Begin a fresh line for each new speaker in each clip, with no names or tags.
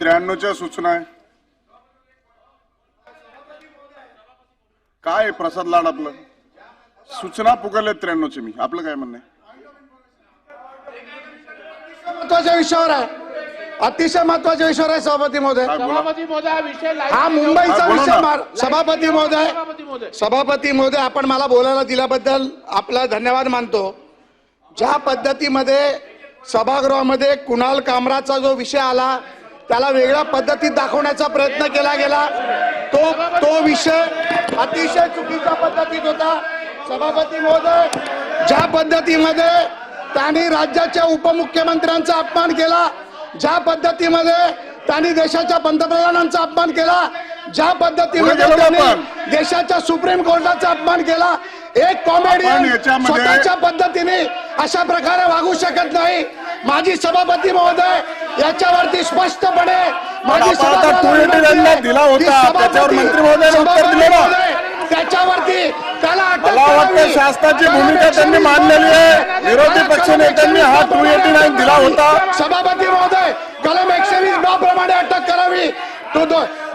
त्र्याण्णवच्या सूचना आहे. काय प्रसाद लाड आपलं? सूचना पुकारल्या त्र्याण्णवचे मी. आपलं काय म्हणणं
महत्त्वाच्या विषयावर आहे. अतिशय महत्त्वाच्या विषयावर आहे सभापती महोदय.
सभापती महोदय हा विषय
हा मुंबईचा विषय
ना.
मार सभापती महोदय.
सभापती महोदय.
सभापती महोदय आपण मला बोलायला दिल्याबद्दल आपला धन्यवाद मानतो. ज्या पद्धतीमध्ये सभागृहामध्ये कुणाल कामराचा जो विषय आला त्याला वेगळ्या पद्धतीत दाखवण्याचा प्रयत्न केला गेला तो तो विषय अतिशय चुकीच्या पद्धतीत होता सभापती महोदय ज्या पद्धतीमध्ये त्यांनी राज्याच्या उपमुख्यमंत्र्यांचा अपमान केला ज्या पद्धतीमध्ये त्यांनी देशाच्या पंतप्रधानांचा अपमान केला ज्या पद्धतीमध्ये. देशाच्या सुप्रीम कोर्टाचा अपमान केला एक कॉमेडियन स्वतःच्या पद्धतीने अशा प्रकारे वागू शकत नाही. माजी सभापती महोदय याच्यावरती स्पष्टपणे माजी
आपण आता
सभागृहाला
280
विनंती आहे
दंड दिला होता. त्याच्यावर मंत्री.
महोदय, त्याच्यावरती त्याला
वाटतं. शासनाची भूमिका त्यांनी
120
मांडलेली आहे विरोधी पक्ष नेत्यांनी हा
120
टू एटी नाईन दिला होता.
सभापती महोदय कलम एकशे वीस ब प्रमाणे अटक करावी.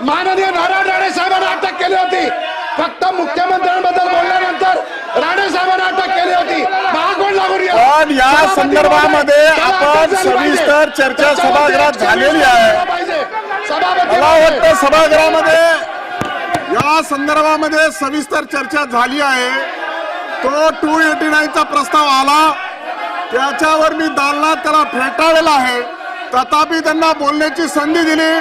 माननीय नारायण राणे साहेबांना अटक केली होती. फक्त मुख्यमंत्र्यांबद्दल बोलल्यानंतर राणे साहेबांना अटक केली होती महागोड
पण या संदर्भामध्ये आपण. सविस्तर चर्चा सभागृहात
120
झालेली आहे. मला वाटतं सभागृहामध्ये या संदर्भामध्ये सविस्तर चर्चा झाली आहे. तो टू एटी नाईनचा प्रस्ताव आला. त्याच्यावर मी दालनात त्याला फेटाळलेला आहे. तथापि त्यांना बोलण्याची संधी दिली.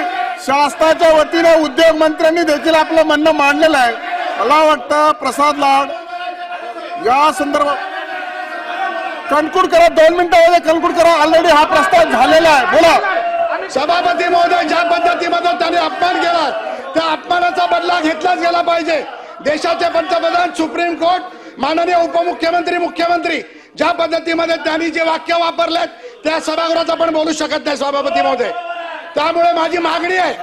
शासनाच्या वतीने उद्योग मंत्र्यांनी देखील आपलं म्हणणं मांडलेलं आहे. मला वाटतं प्रसाद लाड या संदर्भात कणकुड करा दोन मिनिटामध्ये कणकुड करा. ऑलरेडी हा प्रस्ताव झालेला आहे. बोला.
सभापती महोदय ज्या पद्धतीमध्ये त्यांनी अपमान केला त्या अपमानाचा बदला घेतलाच गेला पाहिजे. देशाचे पंतप्रधान सुप्रीम कोर्ट माननीय उपमुख्यमंत्री मुख्यमंत्री ज्या पद्धतीमध्ये त्यांनी जे वाक्य वापरलेत त्या सभागृहात आपण बोलू शकत नाही सभापती महोदय. त्यामुळे माझी मागणी आहे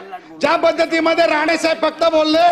ज्या पद्धतीमध्ये राणे साहेब फक्त बोलले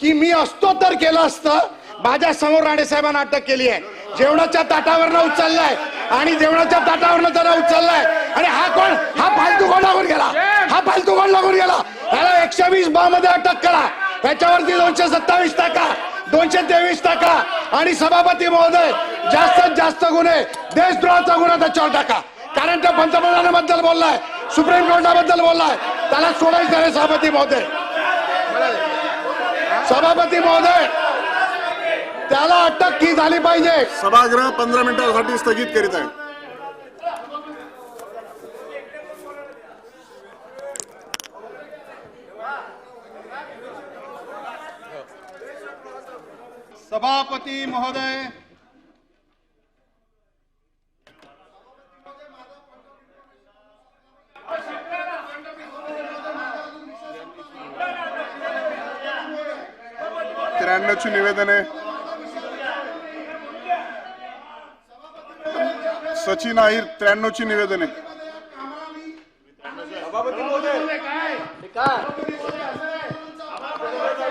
की मी असतो तर केलं असतं माझ्यासमोर राणे साहेबांना अटक केली आहे. जेवणाच्या ताटावरनं उचललाय. आणि जेवणाच्या ताटावरनं त्याला उचललाय. आणि हा कोण? हा फालतू कोण लागून गेला? हा फालतू कोण लागून गेला? त्याला एकशे वीस बा मध्ये अटक करा. त्याच्यावरती दोनशे सत्तावीस टाका. दोनशे तेवीस टाका. आणि सभापती महोदय जास्तीत जास्त गुन्हे देशद्रोहाचा गुन्हा त्याच्यावर टाका. कारण त्या पंतप्रधानाबद्दल बोललाय सुप्रीम कोर्टाबद्दल बोललाय. त्याला सोडायचं आहे सभापती महोदय. सभापती महोदय त्याला अटक की झाली पाहिजे.
सभागृह पंधरा मिनिटांसाठी स्थगित करीत आहे.
सभापती महोदय.
त्र्याण्णवची निवेदन आहे. सचिन आहिर त्र्याण्णवची निवेदन आहे.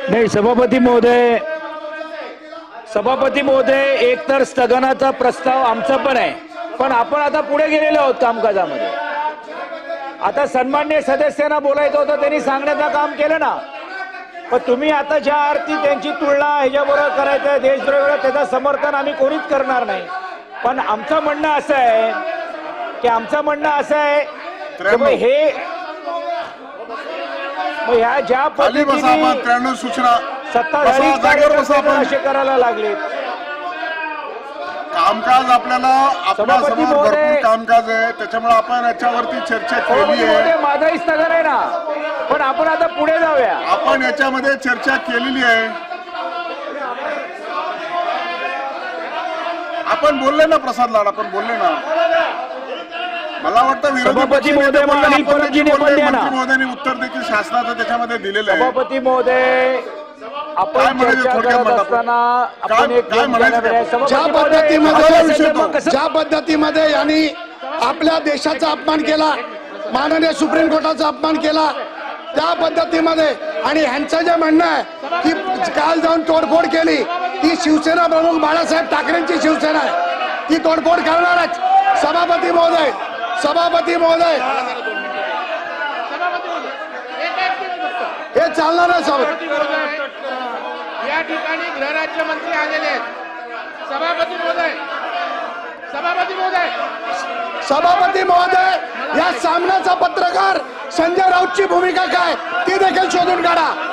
नाही सभापती महोदय. सभापती महोदय एकतर स्थगनाचा प्रस्ताव आमचा पण आहे. पण आपण आता पुढे गेलेलो आहोत कामकाजामध्ये. आता सन्मान्य सदस्यांना बोलायचं होतं त्यांनी सांगण्याचं काम केलं ना. पण तुम्ही आता ज्या अर्थी त्यांची तुलना ह्याच्याबरोबर करायचं देशद्रोह त्याचं समर्थन आम्ही कोणीच करणार नाही. पण आमचं म्हणणं असं आहे की आमचं म्हणणं असं आहे की हे ह्या ज्या पद्धतीने
सूचना.
सत्ताधारी असे करायला लागले
कामकाज आपल्याला
आपल्यासमोर.
कामकाज आहे. त्याच्यामुळे आपण याच्यावरती चर्चा केली
सभापती
आहे.
माझाही स्थगन आहे ना. पण आपण आता पुढे जाऊया.
आपण याच्यामध्ये चर्चा केलेली आहे. आपण बोलले ना प्रसाद लाड आपण बोलले ना. मला वाटतं विरोधी महोदयांनी उत्तर देखील शासनाचं त्याच्यामध्ये दिलेलं आहे.
सभापती महोदय आपण
ज्या पद्धतीमध्ये ज्या पद्धतीमध्ये यांनी आपल्या देशाचा अपमान केला माननीय सुप्रीम कोर्टाचा अपमान केला त्या पद्धतीमध्ये आणि ह्यांचं जे म्हणणं आहे की काल जाऊन तोडफोड केली ती शिवसेना प्रमुख बाळासाहेब ठाकरेंची शिवसेना आहे. ती तोडफोड करणारच. सभापती महोदय सभापती महोदय. हे चालणार आहे
या ठिकाणी गृहराज्यमंत्री आलेले आहेत. सभापती महोदय सभापती महोदय.
सभापती महोदय या सामन्याचा पत्रकार संजय राऊतची भूमिका काय? ती देखील शोधून काढा.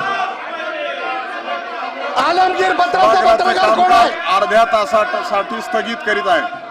आलमगीर पत्रकार कोण आहे?
कामकाज अर्ध्या तासासाठी स्थगित करीत आहे.